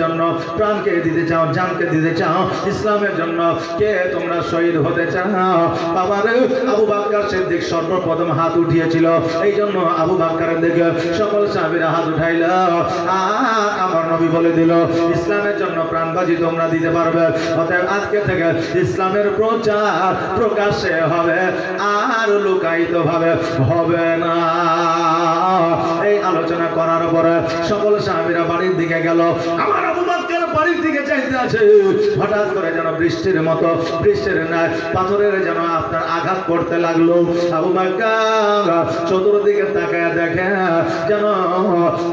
জন্য প্রাণকে দিতে চাও, জানকে দিতে চাও, ইসলামের জন্য কে তোমরা শহীদ হতে চাও? বাবার আবু বাক্কার সিদ্দিক সর্বপ্রথম হাত উঠিয়েছিল। এই জন্য আবু বাক্কারের দিকে সকল সাহাবীরা হাত উঠাইল। আমার নবী বলে দিল, ইসলামের জন্য প্রাণবাজি তোমরা দিতে পারবে, অতএব আজকে থেকে ইসলামের প্রচার প্রকাশে হবে, আর লুকায়িত ভাবে হবে না। এই আলোচনা করার পরে সকল সাহাবীরা বাড়ির দিকে গেল। আমার আবু বাড়ির দিকে চাইতে আছে হঠাৎ করে যেন বৃষ্টির মতো, বৃষ্টির না পাথরের যেন আপনার আঘাত করতে লাগল। আবু বাক্কার চতুর্দিকে তাকায় দেখে যেন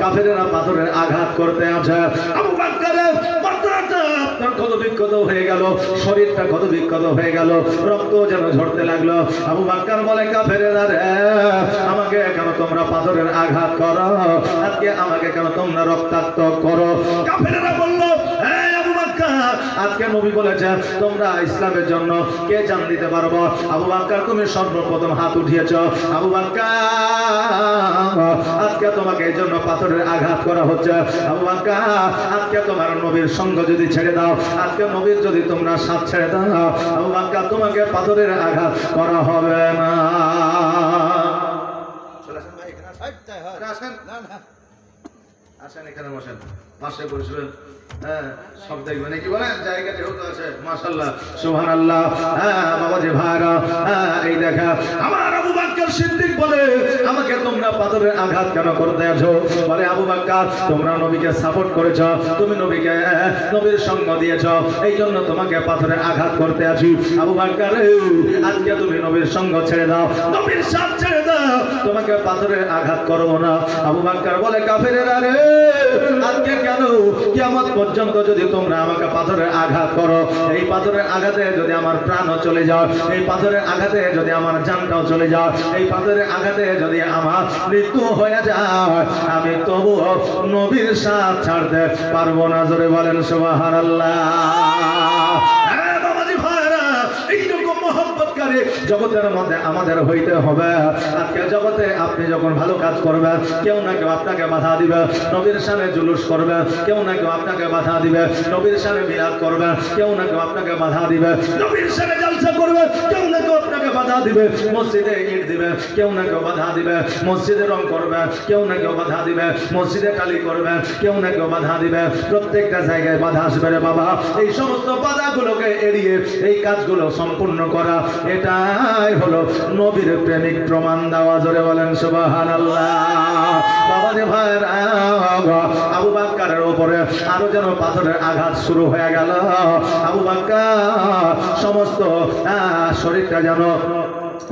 কাফেরেরা পাথরের আঘাত করতে আছে আবু বাক্কারের মাথাটা কত বিক্ষত হয়ে গেল, শরীরটা কত বিক্ষত হয়ে গেল, রক্ত যেন ঝরতে লাগল। আবু বাক্কার বলে, কাফেরেরা রে, আমাকে কেন তোমরা পাথরের আঘাত করো? আজকে আমাকে কেন তোমরা রক্তাক্ত করো? কাফেরেরা বলল "এই আবু বাক্কার, আজকে নবী বলেছে, তোমরা ইসলামের জন্য কে জান দিতে পারব? আবু বাক্কার, তুমি সর্বপ্রথম হাত উঠিয়েছ। আবু বাক্কার আজকে তোমাকে এই জন্য পাথরের আঘাত করা হচ্ছে। আজকে তোমার নবীর সঙ্গ যদি ছেড়ে দাও আজকে নবীর যদি তোমরা সাথ ছেড়ে দাও আবু বাক্কার তোমাকে পাথরের আঘাত করা হবে না। আসেন ভাই এখানে আসেন। এখানে বসেন। পাশে বসবেন। হ্যাঁ সব দেখবেন। কি বলেন? জায়গা যেহেতু আছে মাশাল্লাহ সুবহান আল্লাহ হ্যাঁ বাবাজি ভাইরা হ্যাঁ এই দেখা আমার আঘাত কেন করতে আছো? বলে, আবু তোমরা নবীকে সাপোর্ট করেছ, তুমি নবীকে নবীর সঙ্গ তোমাকে আঘাত করতে আছি। তুমি নবীর সঙ্গ ছেড়ে দাও তোমাকে আঘাত না। আবু বলে রে কেন? পর্যন্ত যদি তোমরা আমাকে পাথরের আঘাত করো, এই পাথরের আঘাতে যদি আমার প্রাণও চলে যাও এই পাথরের আঘাতে যদি আমার জানটাও চলে যাও এই পাথরের আঘাতে যদি আমার মৃত্যু হয়ে যায়, আমি তবু নবীর সাথ ছাড়তে পারব না। জোরে বলেন সুবাহার হ্যাঁ জগতের মধ্যে আমাদের হইতে হবে। আজকে জগতে আপনি যখন ভালো কাজ করবেন কেউ না কেউ আপনাকে বাধা দিবে, নবীর সামনে জুলুস করবে, কেউ না কেউ আপনাকে বাধা দিবে, নবীর সামনে বিলাপ করবে, কেউ না কেউ আপনাকে বাধা দিবে, নবীর সামনে জলসা করবে, কেউ না কেউ আপনাকে বাধা দিবে, মসজিদে ইট দিবে, কেউ না কেউ বাধা দিবে, মসজিদে রং করবে, কেউ না কেউ বাধা দিবে, মসজিদে কালি করবে, কেউ না কেউ বাধা দিবে, প্রত্যেকটা জায়গায় বাধা আসবে রে বাবা। এই সমস্ত বাধাগুলোকে এড়িয়ে এই কাজগুলো সম্পূর্ণ করা এটাই হলো নবীর প্রেমিক প্রমাণ দেওয়া, জোরে বলেন সুবাহান আরও যেন পাথরের আঘাত শুরু হয়ে গেল। আবু বাক্কা, সমস্ত শরীরটা যেন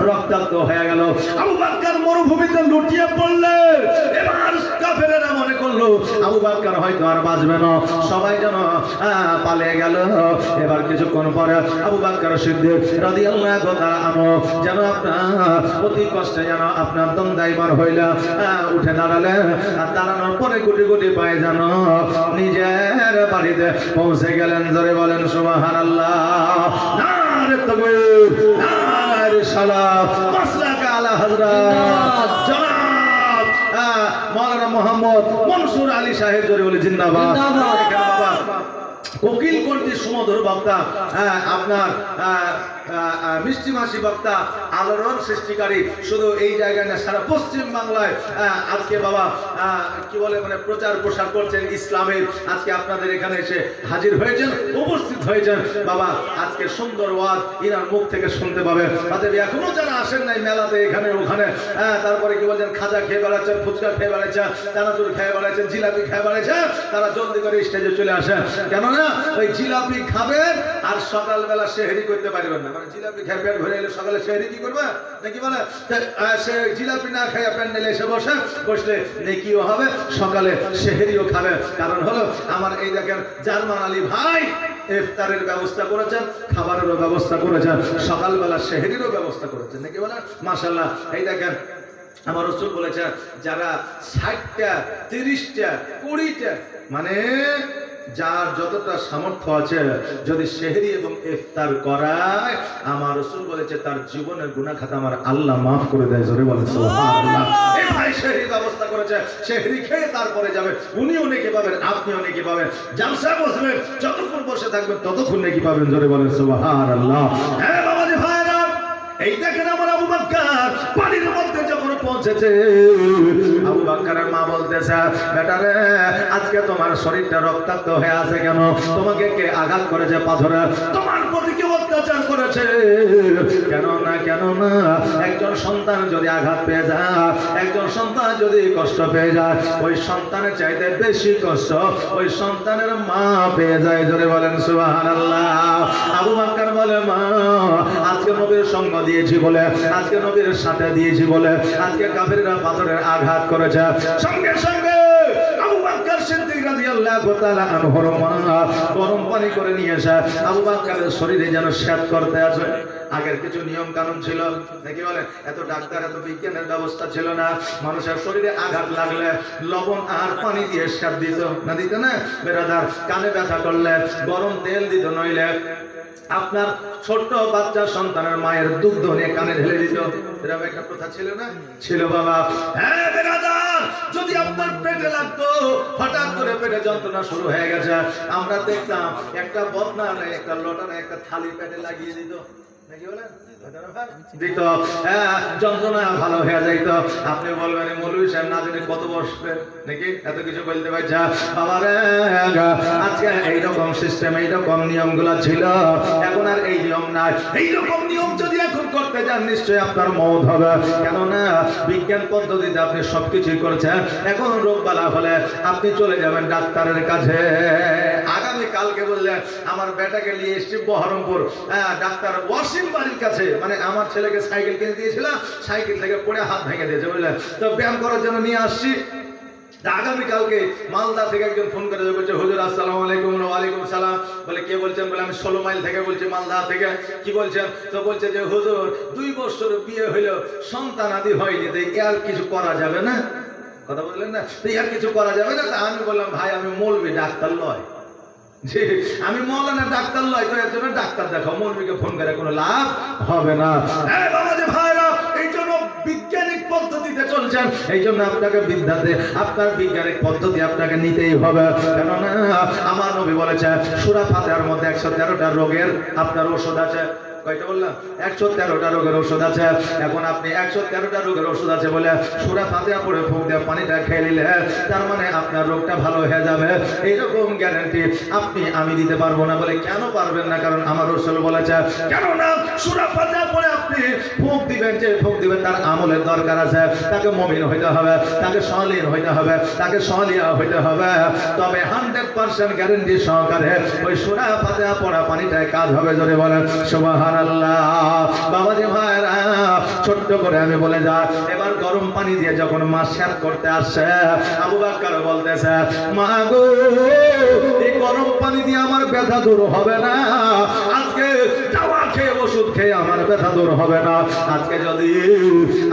রক্তাক্ত হয়ে গেল। আবু বাক্কার মরুভূমিতে লুটিয়ে পড়লে এবার কাফেরেরা মনে করল, আবু বাক্কার হয়তো আর বাঁচবে না। সবাই যেন পালিয়ে গেল। এবার কিছুক্ষণ পরে আবু বাক্কার সিদ্দিক রাদিয়াল্লাহু তাআলা আনো, যেন আপনার, অতি কষ্টে যেন আপনার দম দাইবার হইল উঠে দাঁড়ালে। আর দাঁড়ানোর পরে গুটি গুটি পায়ে যেন নিজের বাড়িতে পৌঁছে গেলেন। জোরে বলেন, সুবহানাল্লাহ। নারে তাকবীর সালাম। মাসলাকা আলা হযরত। জনাব। মাওলানা মোহাম্মদ মনসুর আলী সাহেব জোরে বলে জিন্দাবাদ। জিন্দাবাদ। বাবা। কোকিল কর্তৃ সুমধুর বক্তা হ্যাঁ, আপনার আহ, আহ, মিষ্টি মাসি বক্তা আলোড়ন সৃষ্টিকারী শুধু এই জায়গায় না সারা পশ্চিম বাংলায় আজকে বাবা কি বলে মানে প্রচার প্রসার করছেন ইসলামের আজকে আপনাদের এখানে এসে হাজির হয়েছেন উপস্থিত হয়েছেন। বাবা আজকে সুন্দর ওয়াজ ইনার মুখ থেকে শুনতে পাবেন। অতএব এখনও যারা আসেন নাই মেলাতে এখানে ওখানে হ্যাঁ, তারপরে কি বলছেন খাজা খেয়ে বেড়াচ্ছেন ফুচকা খেয়ে বেড়াচ্ছেন চানাচুর খেয়ে বেড়াচ্ছেন জিলাপি খেয়ে বেড়াচ্ছেন তারা জলদি করে স্টেজে চলে আসেন। কেননা ওই জিলাপি খাবেন আর সকালবেলা সেহেরি করতে পারবেন না। মানে জিলাপি খেয়ে পেট ভরে এলে সকালে সেহেরি কি করবে? নাকি বলে সে জিলাপি না খেয়ে প্যান্ডেলে এসে বসে, বসলে নেকিও হবে, সকালে সেহেরিও খাবে। কারণ হলো, আমার এই দেখেন জার্মান আলী ভাই ইফতারের ব্যবস্থা করেছেন, খাবারেরও ব্যবস্থা করেছেন, সকালবেলা সেহেরিরও ব্যবস্থা করেছেন। নাকি বলে মাসাল্লাহ এই দেখেন আমার রসুল বলেছে, যারা ষাটটা, তিরিশটা, কুড়িটা মানে যার যতটা সামর্থ্য আছে যদি সেহরি এবং ইফতার করায় আমার রসুল বলেছে তার জীবনের গুনাহ খাতা আমার আল্লাহ মাফ করে দেয় জোরে বলে সুবহানাল্লাহ। এই ব্যবস্থা করেছে সেহরি খেয়ে তারপরে যাবে উনিও নেকি পাবেন আপনিও নেকি পাবেন। বসবেন যতক্ষণ বসে থাকবেন ততক্ষণ নেকি পাবেন জোরে বলেন সুবহানাল্লাহ। হ্যাঁ বাবাজি ভাইরা এই দেখেন আমার আবু বাক্কার পানির পৌঁছেছে। আবু বাক্কারের মা বলতেছে, বেটা রে, আজকে তোমার শরীরটা রক্তাক্ত হয়ে আছে কেন? তোমাকে কে আঘাত করেছে পাথরে? তোমার প্রতি কেউ অত্যাচার করেছে? কেন না কেন না একজন সন্তান যদি আঘাত পেয়ে যায়, একজন সন্তান যদি কষ্ট পেয়ে যায়, ওই সন্তানের চাইতে বেশি কষ্ট ওই সন্তানের মা পেয়ে যায়, জোরে বলেন সুবাহ আবু বাক্কার বলে, মা, আজকে নবীর সঙ্গ দিয়েছি বলে, আজকে নবীর সাথে দিয়েছি বলে, আজকে কাফেররা পাথরের আঘাত করেছে। সঙ্গে সঙ্গে গরম পানি করে নিয়ে এসে আবু বাক্কারের শরীরে যেন শ্যাত করতে আসে। আগের কিছু নিয়ম কানুন ছিল। নাকি বলে এত ডাক্তার, এত বিজ্ঞানের ব্যবস্থা ছিল না। মানুষের শরীরে আঘাত লাগলে লবণ আর পানি দিয়ে শ্বেত দিত। না দিত না? বেরাদার কানে ব্যথা করলে গরম তেল দিত নইলে। আপনার ছোট্ট বাচ্চা সন্তানের মায়ের দুগ্ধ নিয়ে কানে ঢেলে দিত এরকম একটা প্রথা ছিল না? ছিল বাবা হ্যাঁ যদি আপনার পেটে লাগতো, হঠাৎ করে পেটে যন্ত্রণা শুরু হয়ে গেছে। আমরা দেখতাম একটা বদনা একটা লটা একটা থালি পেটে লাগিয়ে দিত। হ্যাঁ, ছিল। এখন আর এই নিয়ম নাই। এইরকম নিয়ম যদি এখন করতে যান নিশ্চয়ই আপনার মত হবে। কেননা বিজ্ঞান পদ্ধতিতে আপনি সবকিছুই করছেন। এখন রোগ বালা হলে আপনি চলে যাবেন ডাক্তারের কাছে। আগামী কালকে বললেন আমার বেটাকে নিয়ে এসছি বহরমপুর। হ্যাঁ, ডাক্তার ওয়াসিম বাড়ির কাছে মানে আমার ছেলেকে সাইকেল কিনে দিয়েছিলাম সাইকেল থেকে পড়ে হাত ভেঙে দিয়েছে বুঝলেন? তো ব্যায়াম করার জন্য নিয়ে আসছি। আগামীকালকে মালদা থেকে একজন ফোন করে বলছে হুজুর আসসালামু আলাইকুম ওয়ালাইকুম সালাম। বলে কে বলছেন? বলে আমি ষোলো মাইল থেকে বলছি মালদা থেকে। কি বলছেন? তো বলছে যে হুজুর দুই বছর বিয়ে হইল সন্তান আদি হয়নি তো আর কিছু করা যাবে না? কথা বললেন না? তো আর কিছু করা যাবে না? তা আমি বললাম ভাই আমি মলবি ডাক্তার লয় যে আমি মৌলানা ডাক্তার লয়, তো এর জন্য ডাক্তার দেখাও। মৌলবীকে ফোন করে কোনো লাভ হবে না। ভাইরা, এই জন্য বৈজ্ঞানিক পদ্ধতিতে চলছেন। এই জন্য আপনাকে বিদ্যাতে, আপনার বৈজ্ঞানিক পদ্ধতি আপনাকে নিতেই হবে। কেননা, আমার নবী বলেছে, সুরা ফাতেহার মধ্যে একশো তেরোটা রোগের আপনার ওষুধ আছে। কয়টা বললাম? একশো তেরোটা রোগের ওষুধ আছে। এখন আপনি একশো তেরোটা রোগের ওষুধ আছে বলে সুরা ফাতেহা পরে ফুক দিয়ে পানিটা খেয়ে নিলে, তার মানে আপনার রোগটা ভালো হয়ে যাবে। এইরকম গ্যারান্টি আপনি, আমি দিতে পারব না বলে কেন পারবেন না? কারণ আমার রসুল বলেছে কেন না সুরা ফাতেহা পরে আপনি ফুক দিবেন, যে ফুক দিবেন তার আমলের দরকার আছে। তাকে মমিন হইতে হবে, তাকে সলিন হইতে হবে, তাকে সলিয়া হইতে হবে। তবে হান্ড্রেড পার্সেন্ট গ্যারেন্টি সহকারে ওই সুরা ফাতেহা পড়া পানিটায় কাজ হবে যদি বলেন। সুবহানাল্লাহ। বাবাজি ভাইরা ছোট্ট করে আমি বলে যা এবার গরম পানি দিয়ে যখন মা স্যার করতে আসছে, আবু বাক্কার বলতেছে, মা গো, এই গরম পানি দিয়ে আমার ব্যথা দূর হবে না। আজকে ওষুধ খেয়ে আমার ব্যথা দূর হবে না। আজকে যদি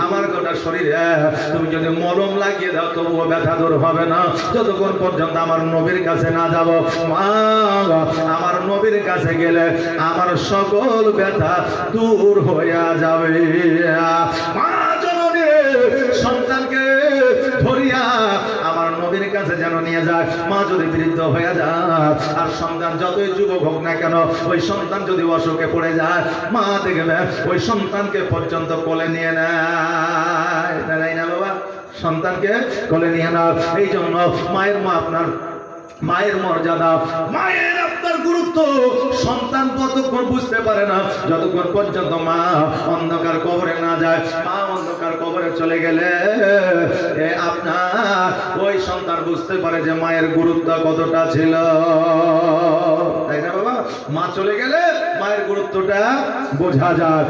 আমার গোটা শরীরে তুমি যদি মলম লাগিয়ে দাও, তবুও ব্যথা দূর হবে না। যতক্ষণ পর্যন্ত আমার নবীর কাছে না যাব, মা, আমার নবীর কাছে গেলে আমার সকল ব্যথা দূর হইয়া যাবে। মা, জননী, সন্তানকে নিয়ে যাক, মা যদি বৃদ্ধ হয়ে যায় আর সন্তান যতই যুবক হোক না কেন, ওই সন্তান যদি অসুখে পড়ে যায়, মা দেখবে ওই সন্তানকে পর্যন্ত কোলে নিয়ে নেয়। নেয় না বাবা, সন্তানকে কোলে নিয়ে নাও। এই জন্য মায়ের মা আপনার মায়ের মর্যাদা, মায়ের আপনার গুরুত্ব, সন্তান কতক্ষণ বুঝতে পারে না। যতক্ষণ পর্যন্ত মা অন্ধকার কবরে না যায়, মা অন্ধকার কবরে চলে গেলে আপনার ওই সন্তান বুঝতে পারে যে মায়ের গুরুত্ব কতটা ছিল। তাই না বাবা? মা চলে গেলে মায়ের গুরুত্বটা বোঝা যায়।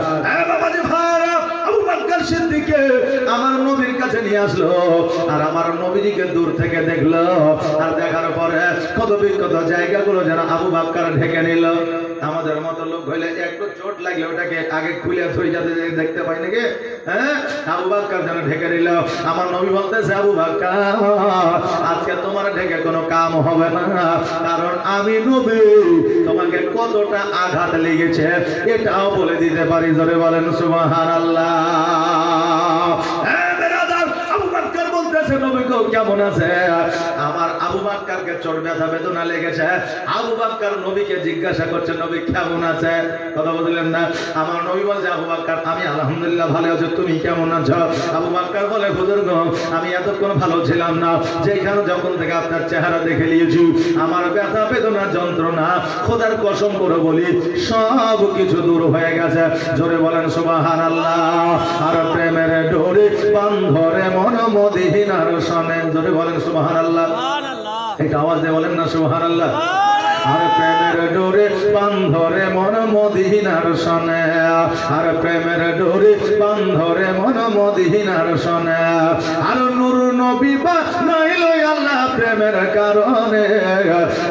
বাবা যে ভাইরা বাক্কার সিদ্দিককে আমার নবীর কাছে নিয়ে আসলো আর আমার নবীকে দূর থেকে দেখল আর দেখার পরে কত বিকত জায়গাগুলো যেন আবু বাক্কার ঢেকে নিল। আমাদের মতো লোক হইলে একটু চোট লাগলে ওটাকে আগে খুলে থই যাতে দেখতে পাই নাকি? হ্যাঁ? আবু বাক্কার যেন ঢেকে নিল। আমার নবী বলতেছে, আবু বাক্কার, আজকে তোমার ঢেকে কোনো কাম হবে না। কারণ আমি নবী, তোমাকে কতটা আঘাত লেগেছে এটাও বলে দিতে পারি। জোরে বলেন সুবাহান আমি এতক্ষণ ভালো ছিলাম না। যেখানে যখন থেকে আপনার চেহারা দেখে নিয়েছি, আমার ব্যথা বেদনা যন্ত্রণা, খোদার কসম করে বলি, সব কিছু দূর হয়ে গেছে। জোরে বলেন সুবাহান আর ডোরে বান্ধরে মন মদিনার সনে জোরে বলেন সুবাহান আল্লাহ এটা আওয়াজ দিয়ে বলেন না সুবাহান আল্লাহ আর প্রেমের ডোরে বান্ধরে মন মদিনার সনে আর প্রেমের ডোরে বান্ধরে মন মদিনার সনে আর নূর নবী বা নাইল আল্লাহ প্রেমের কারণে।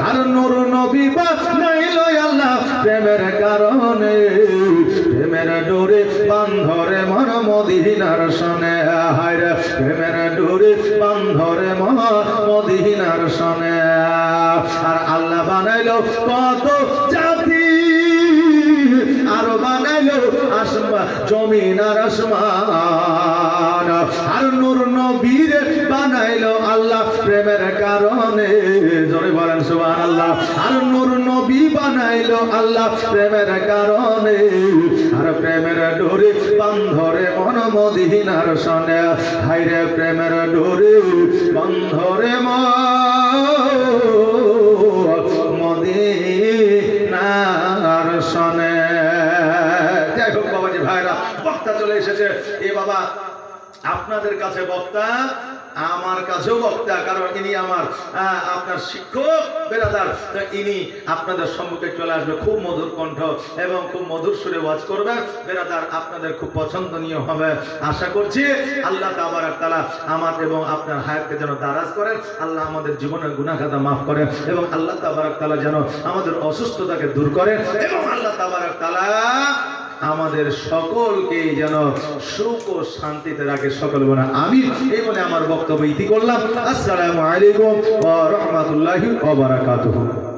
আর নূর নবী বা নাইল আল্লাহ প্রেমের কারণে। প্রেমের ডোরে বান্ধরে মন মদিনার সনে। হায় প্রেমের ডোরে বান্ধরে মন মদিনার সনে। আর আল্লাহ বানাইলো কত জাতি, আর বানাইলো আসমান, জমিন আর আসমান। আর নূর নবীর বানাইলো প্রেমের কারণে। জোরে বলেন, সুবহানাল্লাহ। আর নূর নবী বানাইলো আল্লাহ প্রেমের কারণে। আর প্রেমের ডোরে বান্ধরে মদিনার সনে। হাইরে প্রেমের ডোরে বান্ধরে এসেছে। এ বাবা, আপনাদের কাছে বক্তা আমার কাছেও বক্তা, কারণ ইনি আমার আপনার শিক্ষক বেরাদার ইনি আপনাদের সম্মুখে চলে আসবে, খুব মধুর কণ্ঠ এবং খুব মধুর সুরে ওয়াজ করবে। বেরাদার আপনাদের খুব পছন্দনীয় হবে। আশা করছি আল্লাহ তাবার তালা আমার এবং আপনার হায়াতকে যেন দারাজ করেন। আল্লাহ আমাদের জীবনের গুণাখাতা মাফ করেন এবং আল্লাহ তাবারাক তালা যেন আমাদের অসুস্থতাকে দূর করেন এবং আল্লাহ তাবারাক তালা আমাদের সকলকে যেন সুখ ও শান্তিতে রাখে সকল বলে আমি এই বলে আমার বক্তব্য ইতি করলাম। আসসালামু আলাইকুম ওয়া রাহমাতুল্লাহি ওয়া বারাকাতুহু।